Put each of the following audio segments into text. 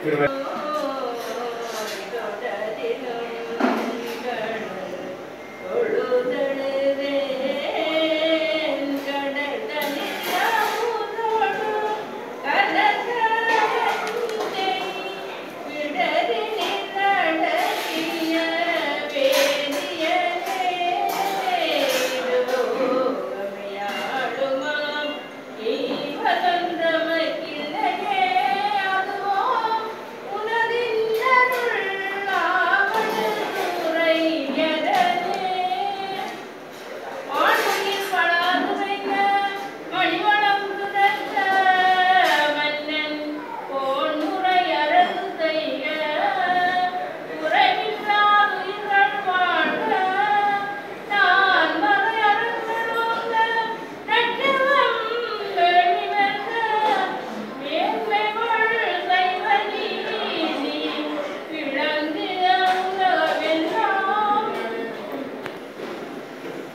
Perfeito.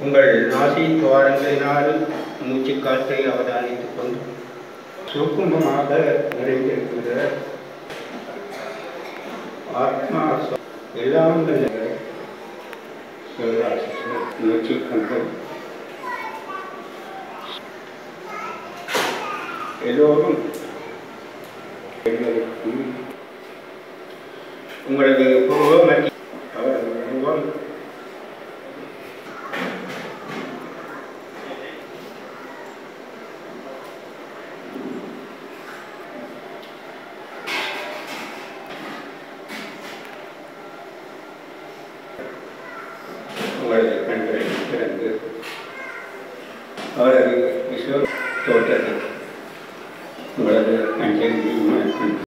உங்கள் நாசி துவாரங்களினால் மூச்சுக்காற்றை அவதானித்துக் கொண்டு சுக்குமமாக நிறைந்திருக்கிற ஆத்மா எல்லாம் வல்ல எல்லோரும் எங்களுக்கு உங்களது உருவம் மற்றும் உங்களுடைய கண்களை திறந்து அவரது விஸ்வ தோற்றத்தை உங்களது கண்களில்